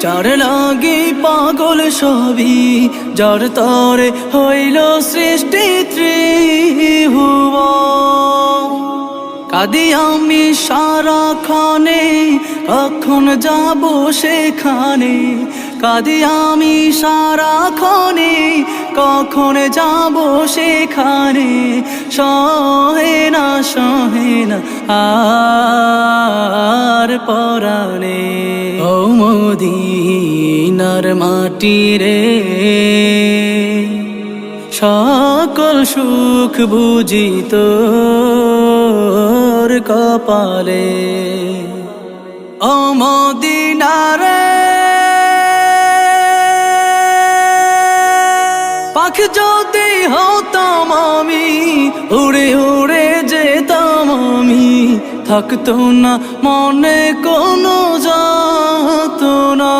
চার লাগে পাগল সবই, যার তরে হইল সৃষ্টি ত্রিভুব কাদি আমি সারা খানে কখন যাব সেখানে? কাদি আমি সারা খানে কখন যাব সেখানে? সহে না সহে না, আর পরাণে। ও মদিনার মাটি রে। সকল সুখ বুঝিত কপালে। অমদিনারে পাখ যদি হতাম আমি উড়ে উড়ে যেতাম আমি। থাকতো না মনে কোনো যাত না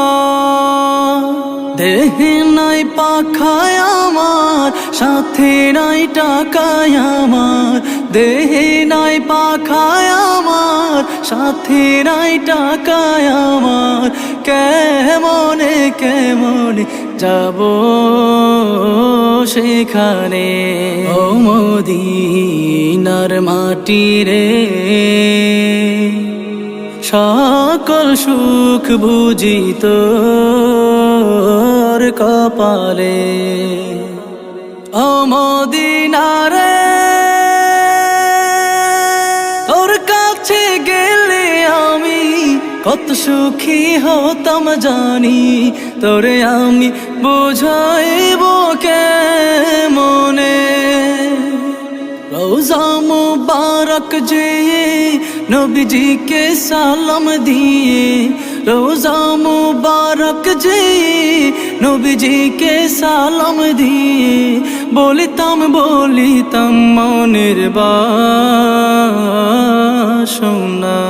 দেহে নাই পাখায় আমার, সাথে নাই টাকায় আমার। দেহে নাই পাখায় আমার, সাথে নাই টাকায় আমার। কেমনে কেমনে যাব? সেখানে। ও মদিনার মাটি রে। সকল সুখ বুঝিত কপালে। ও অমদিনারে তোর কাছে গেলে আমি কত সুখী হতাম জানি, তোরে আমি বোঝাইব মনে রোজা মুবারক যে নবীজিকে সালাম দিয়ে রোজা মুবারক যে নবীজিকে সালাম দিয়ে, বলিতাম বলিতাম মনের বাসনা। ও